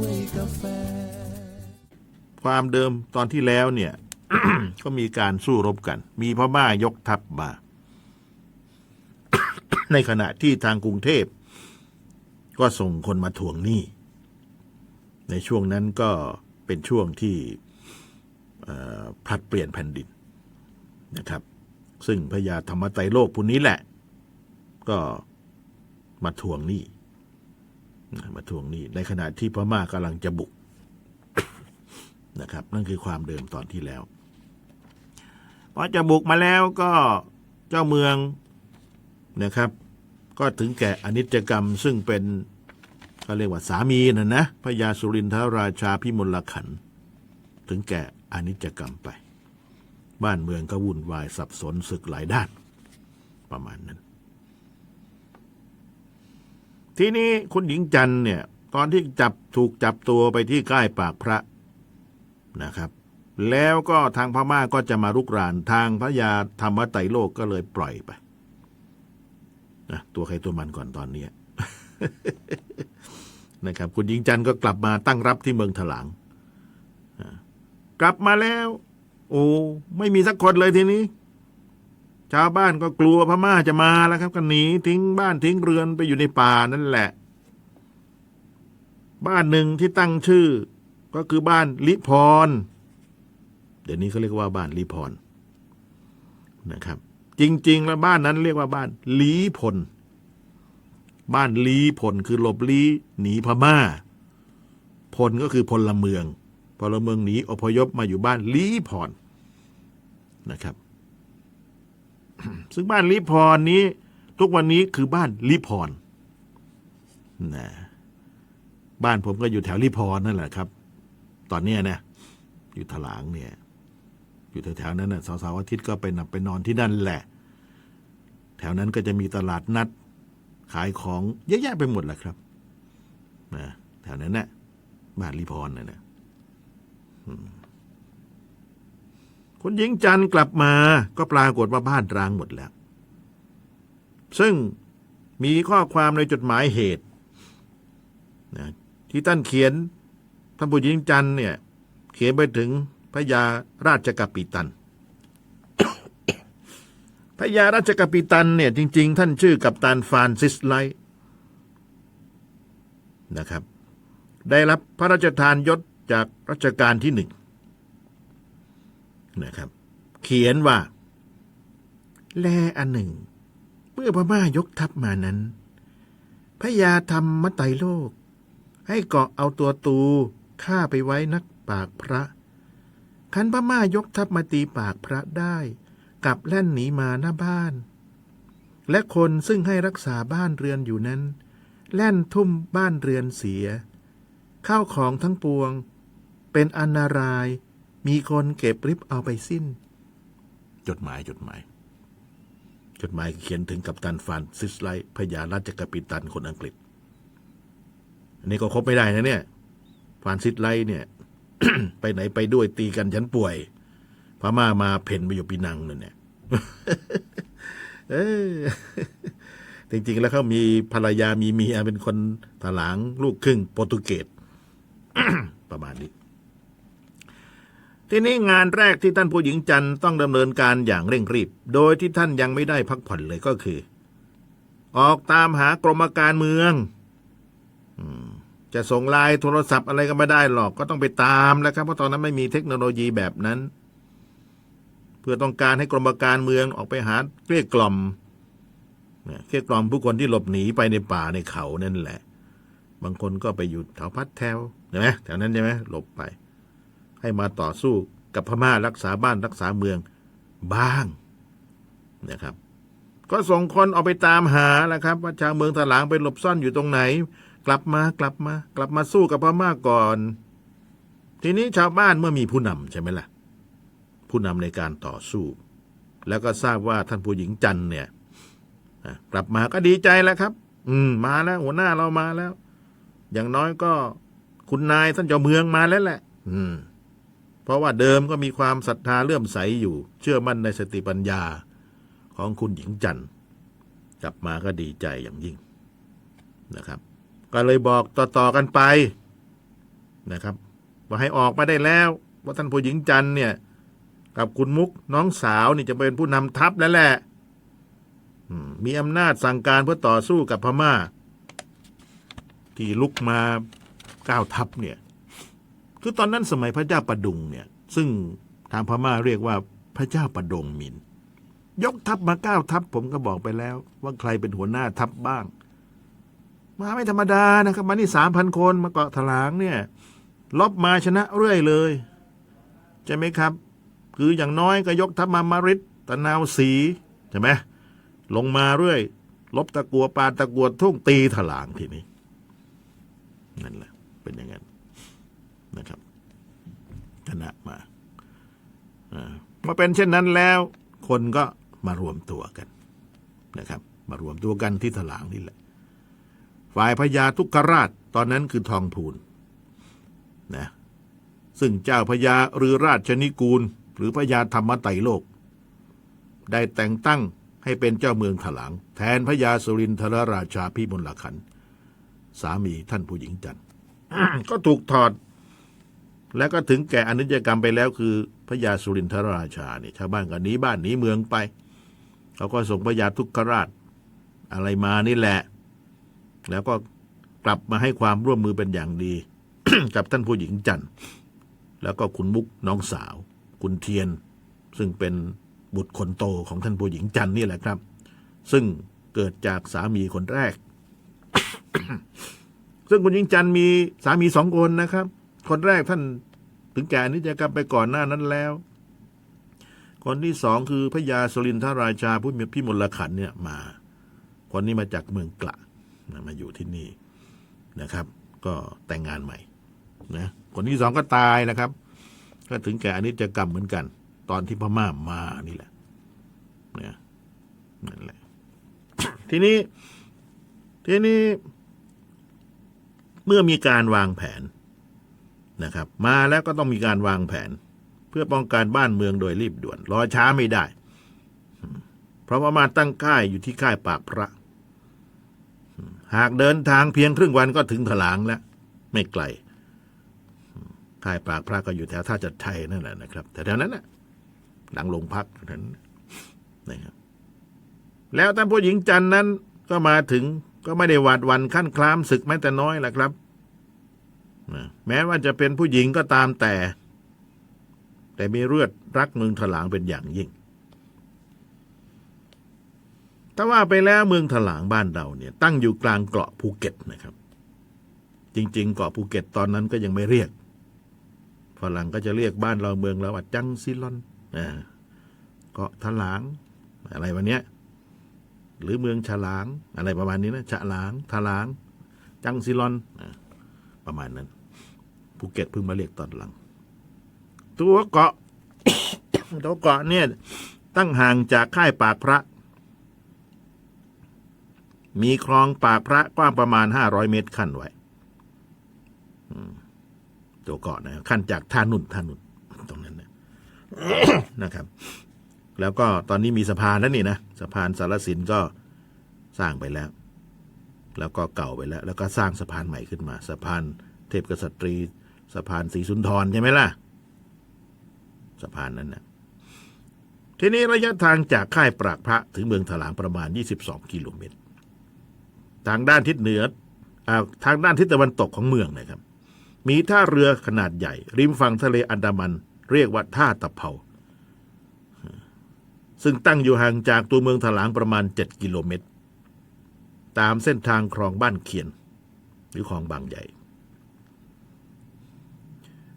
วยกาแฟ ความเดิมตอนที่แล้วเนี่ย ก็มีการสู้รบกัน มีพม่ายกทัพมา ในขณะที่ทางกรุงเทพ ก็ส่งคนมาทวงหนี้ ในช่วงนั้นก็เป็นช่วงที่ผลัดเปลี่ยนแผ่นดินนะครับ ซึ่งพญาธรรมไตรโลกผู้นี้แหละ ก็มาทวงหนี้ มาทวงหนี้ในขณะที่พม่ากำลังจะบุกนะครับ นั่นคือความเดิมตอนที่แล้วพอจะบุกมาแล้วก็เจ้าเมืองนะครับ ก็ถึงแก่อนิจกรรมซึ่งเป็นเขาเรียกว่าสามีนะนะพระยาสุรินทราชาพิมลขัน ถึงแก่อนิจกรรมไป บ้านเมืองก็วุ่นวายสับสนศึกหลายด้านประมาณนั้น ทีนี้คุณหญิงจันเนี่ย ตอนที่จับถูกจับตัวไปที่ใกล้ปากพระนะครับ แล้วก็ทางพม่าก็จะมารุกรานทางพระยาธรรมไตรโลกก็เลยปล่อยไปนะตัวใครตัวมันก่อนตอนนี้นะครับ คุณหญิงจันก็กลับมาตั้งรับที่เมืองถลางกลับมาแล้ว โอ้ไม่มีสักคนเลยทีนี้ ชาวบ้านก็กลัวพม่าจะมาแล้วครับก็หนีทิ้งบ้านทิ้งเรือนไปอยู่ในป่านั่นแหละ บ้านหนึ่งที่ตั้งชื่อ ก็คือบ้านลิพร เดี๋ยวนี้เขาเรียกว่าบ้านลิพรนะครับ จริง ๆ แล้วบ้านนั้นเรียกว่าบ้านลีพล บ้านลีพลคือหลบลีหนีพม่า พลก็คือพลเมืองพลเมืองหนีอพยพมาอยู่บ้านลีพรนะครับ ซึ่งบ้านลิพรนี้ ทุกวันนี้คือบ้านลิพรนะบ้านผมก็อยู่แถวลิพรนั่นแหละครับ ตอนเนี้นะอยู่ถลางเนี่ย อยู่แถวๆนั้นน่ะสาร์อาทิตย์ก็ไปนับไปนอนที่นั่นแหละ แถวนั้นก็จะมีตลาดนัด ขายของเยอะแยะไปหมดแหละครับนะแถวนั้นนะ่ะบ้านลิพรน่ะนะ อืม คุณหญิงจันกลับมาก็ปรากฏว่าบ้านร้างหมดแล้ว ซึ่งมีข้อความในจดหมายเหตุนะที่ท่านเขียนท่านผู้หญิงจันเนี่ยเขียนไปถึงพระยาราชกัปปิตันพระยาราชกัปปิตันเนี่ยจริง ๆ ท่านชื่อกัปตันฟานซิสไลนะครับ ได้รับพระราชทานยศจากรัชกาลที่หนึ่ง นะครับ เขียนว่า แลอันหนึ่ง เมื่อพม่ายกทัพมานั้นพระยาธรรมไตรโลก ให้เกาะเอาตัวตูฆ่าไปไว้นักปากพระ คันพม่ายกทัพมาตีปากพระได้กลับแล่นหนีมาหน้าบ้าน และคนซึ่งให้รักษาบ้านเรือนอยู่นั้น แล่นทุ่มบ้านเรือนเสีย ข้าวของทั้งปวง เป็นอันนาราย มีคนเก็บริบเอาไปสิ้น จดหมายจดหมาย จดหมายเขียนถึงกัปตันฟานซิสไลพญาราชกัปปิตันคนอังกฤษ อันนี้ก็ครบไม่ได้นะเนี่ยฟานซิสไลเนี่ย ไปไหนไปด้วยตีกันฉันป่วยพม่ามาเพ่นไปอยู่ปีนังนั่นเนี่ยจริงๆ แล้วเขามีภรรยามีเมียเป็นคนถลางลูกครึ่งโปรตุเกสประมาณนี้ ทีนี้งานแรกที่ท่านผู้หญิงจันทร์ต้องดำเนินการอย่างเร่งรีบ โดยที่ท่านยังไม่ได้พักผ่อนเลยก็คือ ออกตามหากรมการเมืองจะส่งไลน์โทรศัพท์อะไรก็ไม่ได้หรอกก็ต้องไปตามแล้วครับเพราะตอนนั้นไม่มีเทคโนโลยีแบบนั้น เพื่อต้องการให้กรมการเมืองออกไปหาเกลี้ยกล่อมเกลี้ยกล่อมผู้คนที่หลบหนีไปในป่าในเขานั่นแหละ บางคนก็ไปอยู่แถวพัดแถวใช่ไหมแถวนั้นใช่ไหมหลบไป ให้มาต่อสู้กับพม่ารักษาบ้านรักษาเมืองบ้างนะครับ ก็ส่งคนออกไปตามหาแหละครับ ว่าชาวเมืองถลางไปหลบซ่อนอยู่ตรงไหน กลับมากลับมา กลับมาสู้กับพม่าก่อน ทีนี้ชาวบ้านเมื่อมีผู้นำใช่ไหมล่ะ ผู้นำในการต่อสู้ แล้วก็ทราบว่าท่านผู้หญิงจันเนี่ยกลับมาก็ดีใจแล้วครับ อืมมาแล้ว หัวหน้าเรามาแล้ว อย่างน้อยก็คุณนายท่านเจ้าเมืองมาแล้วแหละ อืม เพราะว่าเดิมก็มีความศรัทธาเลื่อมใสอยู่ เชื่อมั่นในสติปัญญาของคุณหญิงจันทร์กลับมาก็ดีใจอย่างยิ่งนะครับ ก็เลยบอกต่อๆกันไปนะครับว่าให้ออกมาได้แล้วว่าท่านผู้หญิงจันทร์เนี่ย กับคุณมุกน้องสาวนี่จะเป็นผู้นำทัพแล้วแหละมีอำนาจสั่งการเพื่อต่อสู้กับพม่า ที่ลุกมาก้าวทัพเนี่ย คือตอนนั้นสมัยพระเจ้าประดุงเนี่ย ซึ่งทางพม่าเรียกว่าพระเจ้าประดงมิน ยกทัพมาเก้าทัพผมก็บอกไปแล้ว ว่าใครเป็นหัวหน้าทัพบ้าง มาไม่ธรรมดานะครับ มานี่สามพันคนมาเกาะถลางเนี่ยลบมาชนะเรื่อยเลยใช่ไหมครับ คืออย่างน้อยก็ยกทัพมามาริดตะนาวสีใช่ไหมลงมาเรื่อย ลบตะกัวปาตะกัวทุ่งตีถลางทีนี้นั่นแหละเป็นอย่างนั้น นะครับชนะมาอ่าเมื่อเป็นเช่นนั้นแล้ว คนก็มารวมตัวกันนะครับ มารวมตัวกันที่ถลางนี่แหละ ฝ่ายพญาทุกขราชตอนนั้นคือทองพูนนะซึ่งเจ้าพญาหรือราชนิกูล หรือพญาธรรมไตโลก ได้แต่งตั้งให้เป็นเจ้าเมืองถลาง แทนพญาสุรินทรราชาพิมลขัน สามีท่านผู้หญิงจันทร์ก็ถูกถอด แล้วก็ถึงแก่อนิจกรรมไปแล้วคือพญาสุรินทรราชาเนี่ยชาวบ้านก็หนีบ้านหนีเมืองไป เขาก็ส่งพญาทุกขราชอะไรมานี่แหละ แล้วก็กลับมาให้ความร่วมมือเป็นอย่างดี กับท่านผู้หญิงจันทร์แล้วก็คุณมุกน้องสาว คุณเทียน ซึ่งเป็นบุตรคนโตของท่านผู้หญิงจันทร์นี่แหละครับ ซึ่งเกิดจากสามีคนแรก ซึ่งคุณหญิงจันทร์มีสามีสองคนนะครับ คนแรกท่านถึงแก่อนิจกรรมไปก่อนหน้านั้นแล้ว คนที่สองคือพระยาสุรินทราชาผู้มีพิมลขันเนี่ยมา คนนี้มาจากเมืองกละมาอยู่ที่นี่นะครับ ก็แต่งงานใหม่นะคนที่สองก็ตายนะครับ ก็ถึงแก่อนิจกรรมเหมือนกัน ตอนที่พม่ามานี่แหละนะนั่นแหละทีนี้ทีนี้เมื่อมีการวางแผน นะครับ มาแล้วก็ต้องมีการวางแผน เพื่อป้องกันบ้านเมืองโดยรีบด่วน รอช้าไม่ได้ เพราะว่ามาตั้งค่ายอยู่ที่ค่ายปากพระ หากเดินทางเพียงครึ่งวันก็ถึงถลางแล้ว ไม่ไกล ค่ายปากพระก็อยู่แถวท่าจัดไทยนั่นแหละนะครับแต่แถวนั้นน่ะหลังโรงพักนั้นนะครับแล้วท่านผู้หญิงจันนั้นก็มาถึงก็ไม่ได้หวาดวันขั้นคลามศึกแม้แต่น้อยแหละครับ แม้ว่าจะเป็นผู้หญิงก็ตามแต่ แต่มีเลือดรักเมืองถลางเป็นอย่างยิ่ง ถ้าว่าไปแล้วเมืองถลางบ้านเราเนี่ย ตั้งอยู่กลางเกาะภูเก็ตนะครับ จริง ๆ เกาะภูเก็ตตอนนั้นก็ยังไม่เรียกฝรั่งก็จะเรียกบ้านเราเมืองเราว่าจังซิลอนเกาะถลาง อะไรวันเนี้ยหรือเมืองฉลาง อะไรประมาณนี้นะฉลางถลาง จังซิลอนอ ประมาณนั้นภูเก็ตเพิ่งมาเรียกตอนหลัง ตัวเกาะตัวเกาะเนี่ยตั้งห่างจากค่ายปากพระ มีคลองปากพระกว้างประมาณห้าร้อยเมตรขั้นไว้ตัวเกาะนะขั้นจากท่านุ่นท่านุ่นตรงนั้นนะนะครับ แล้วก็ตอนนี้มีสะพานแล้วนี่นะสะพานสารสินก็สร้างไปแล้ว แล้วก็เก่าไปแล้ว แล้วก็สร้างสะพานใหม่ขึ้นมาสะพานเทพกษัตรีสะพานศรีสุนทรใช่ไหมล่ะสะพานนั้นนะทีนี้ระยะทางจากค่ายปรากพระถึงเมืองถลางประมาณ 22 กิโลเมตร ทางด้านทิศเหนืออาทางด้านทิศตะวันตกของเมืองนะครับ มีท่าเรือขนาดใหญ่ ริมฝั่งทะเลอันดามัน เรียกว่าท่าตะเภาซึ่งตั้งอยู่ห่างจากตัวเมืองถลางประมาณ 7 กิโลเมตร ตามเส้นทางคลองบ้านเขียน หรือคลองบางใหญ่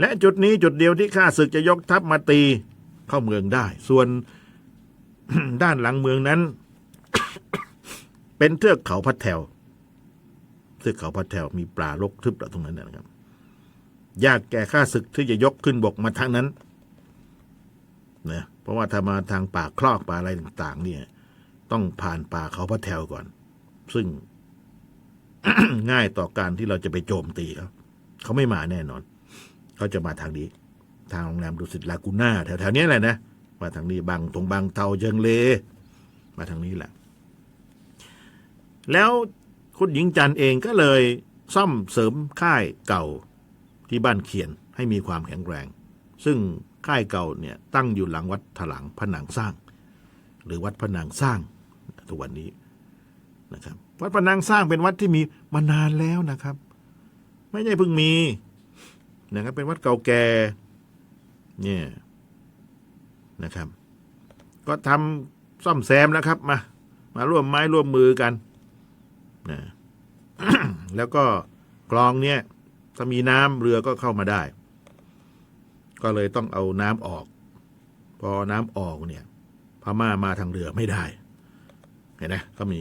และจุดนี้จุดเดียวที่ข้าศึกจะยกทัพมาตีเข้าเมืองได้ ส่วนด้านหลังเมืองนั้น เป็นเทือกเขาพัดแถวเทือกเขาพัดแถวมีปลารกทึบตรงนั้นนะครับ ยากแก่ข้าศึกที่จะยกขึ้นบกมาทางนั้นนะเพราะว่าถ้ามาทางป่าคลอกป่าอะไรต่าง ๆ เนี่ย ต้องผ่านป่าเขาพัดแถวก่อน ซึ่ง ง่ายต่อการที่เราจะไปโจมตีเขาเขาไม่มาแน่นอน เขาจะมาทางนี้ ทางโรงแรมดุสิตลากูน่าแถวๆนี้แหละนะมาทางนี้บางตรงบางเทาเจิงเล มาทางนี้แหละ แล้วคุณหญิงจันเองก็เลยซ่อมเสริมค่ายเก่าที่บ้านเขียนให้มีความแข็งแรง ซึ่งค่ายเก่าเนี่ยตั้งอยู่หลังวัดถลังผนังสร้าง หรือวัดผนังสร้างทุกวันนี้ นะครับวัดผนังสร้างเป็นวัดที่มีมานานแล้วนะครับ ไม่ใช่เพิ่งมีนะครับ เป็นวัดเก่าแก่เนี่ยนะครับ ก็ทำซ่อมแซมนะครับมา มาร่วมไม้ร่วมมือกันนะแล้วก็คลองเนี่ยถ้ามีน้ำเรือก็เข้ามาได้ ก็เลยต้องเอาน้ำออก พอน้ำออกเนี่ยพม่ามาทางเรือไม่ได้ เห็นไหมก็มี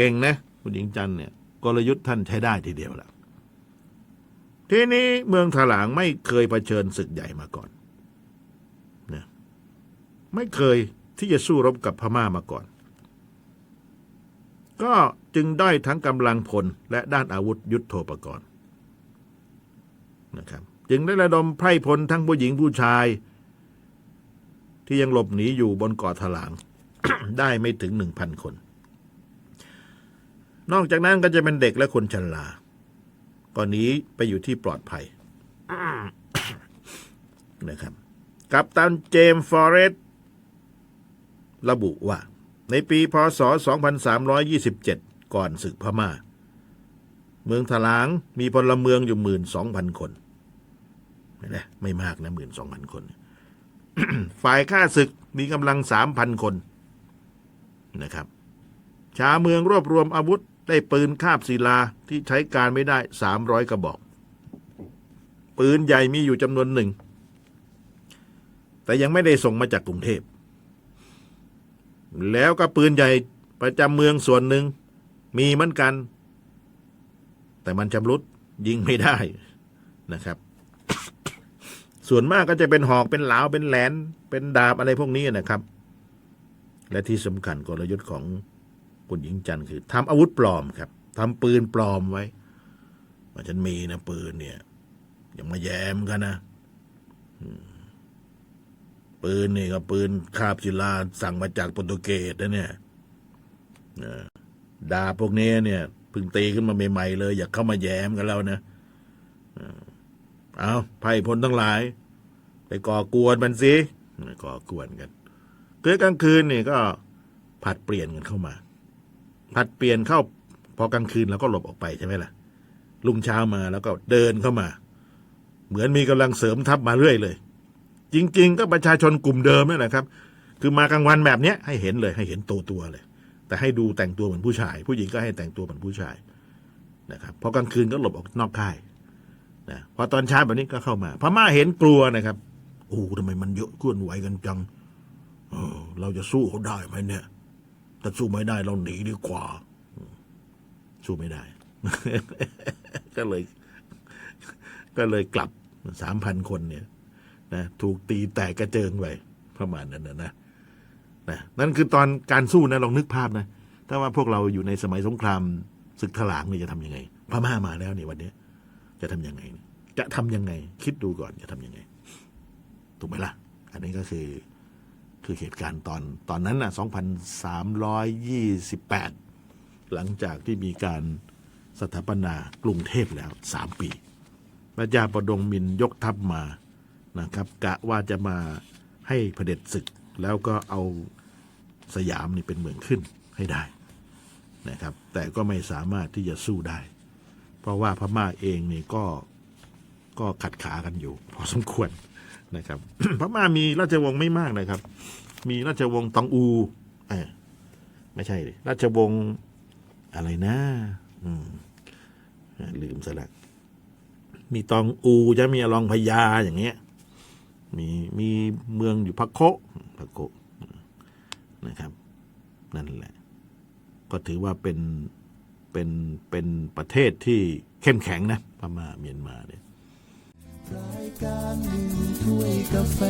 เก่งนะ คุณหญิงจันเนี่ยกลยุทธ์ท่านใช้ได้ทีเดียวละทีนี้เมืองถลางไม่เคยเผชิญศึกใหญ่มาก่อนนะไม่เคยที่จะสู้รบกับพม่ามาก่อน ก็จึงได้ทั้งกำลังพลและด้านอาวุธยุทโธปกรณ์นะครับจึงได้ระดมไพร่พลทั้งผู้หญิงผู้ชาย ที่ยังหลบหนีอยู่บนเกาะถลาง ได้ไม่ถึงหนึ่งพันคน นอกจากนั้นก็จะเป็นเด็กและคนชราก่อนนี้ไปอยู่ที่ปลอดภัยนะครับ กัปตันเจมส์ฟอเรสระบุว่า ในปีพศ 2327 ก่อนศึกพม่า เมืองถลางมีพลเมืองอยู่หมื่นสองพันคนเห็นไหมไม่มากนะหมื่นสองพันคน ฝ่ายข้าศึกมีกำลังสามพันคนนะครับ ชาวเมืองรวบรวมอาวุธ ได้ปืนคาบศิลาที่ใช้การไม่ได้สามร้อยกระบอก ปืนใหญ่มีอยู่จำนวนหนึ่ง แต่ยังไม่ได้ส่งมาจากกรุงเทพ แล้วก็ปืนใหญ่ประจำเมืองส่วนหนึ่ง มีเหมือนกัน แต่มันชำรุดยิงไม่ได้นะครับ ส่วนมากก็จะเป็นหอกเป็นเหลาเป็นแหลน เป็นดาบอะไรพวกนี้นะครับ และที่สำคัญกลยุทธ์ของ คุณหญิงจันทร์คือทำอาวุธปลอมครับทำปืนปลอมไว้ว่าฉันมีนะปืนเนี่ยอย่ามาแยมกันนะปืนนี่ก็ปืนคาบศิลาสั่งมาจากโปรตุเกสนะเนี่ยดาพวกนี้เนี่ยพิ่งตีขึ้นมาใหม่ๆเลย อย่าเข้ามาแยมกันแล้วนะเออเอาไพ่พลทั้งหลาย ไปก่อกวนมันสิก่อกวนกันเกิดกลางคืนนี่ก็ผัดเปลี่ยนกันเข้ามา ผัดเปลี่ยนเข้าพอกลางคืนแล้วก็หลบออกไปใช่ไหมล่ะ ลุงเช้ามาแล้วก็เดินเข้ามา เหมือนมีกำลังเสริมทัพมาเรื่อยเลย จริง ๆ ก็ประชาชนกลุ่มเดิมนี่แหละครับ คือมากลางวันแบบเนี้ยให้เห็นเลยให้เห็นตัวตัวเลย แต่ให้ดูแต่งตัวเหมือนผู้ชาย ผู้หญิงก็ให้แต่งตัวเหมือนผู้ชายนะครับพอกลางคืนก็หลบออกนอกค่ายนะพอตอนเช้าแบบนี้ก็เข้ามา พม่าเห็นกลัวนะครับโอ้ทำไมมันเยอะเคลื่อนไหวกันจังเออเราจะสู้เขาได้ไหมเนี่ย ถ้าสู้ไม่ได้เราหนีดีกว่า สู้ไม่ได้ ก็เลย ก็เลยกลับสามพันคนเนี่ยนะถูกตีแตกกระเจิงไปประมาณนั้นนะนะนะนั่นคือตอนการสู้นะลองนึกภาพนะ ถ้าว่าพวกเราอยู่ในสมัยสงครามศึกถลางนี่จะทำยังไงพม่ามาแล้วเนี่ยวันนี้จะทำยังไง จะทำยังไง คิดดูก่อนจะทำยังไง ถูกไหมล่ะ อันนี้ก็คือ คือเหตุการณ์ตอนตอนนั้นน่ะ2328 หลังจากที่มีการสถาปนากรุงเทพแล้ว 3 ปีพระเจ้าประดงมินยกทัพมานะครับ กะว่าจะมาให้เผด็จศึก แล้วก็เอาสยามนี่เป็นเมืองขึ้นให้ได้นะครับ แต่ก็ไม่สามารถที่จะสู้ได้ เพราะว่าพม่าเองนี่ก็ก็ขัดขากันอยู่ พอสมควร นะครับพม่ามีราชวงศ์ไม่มากนะครับ มีราชวงศ์ตองอูเออไม่ใช่ราชวงศ์อะไรนะ อืมลืมซะแล้วมีตองอูจะมีอลองพญาอย่างเงี้ย มีมีเมืองอยู่พักโคพักโคนะครับ นั่นแหละ ก็ถือว่าเป็นเป็นเป็นประเทศที่เข้มแข็งนะพม่าเมียนมาเนี่ย รายการหนึ่งถ้วยกาแฟ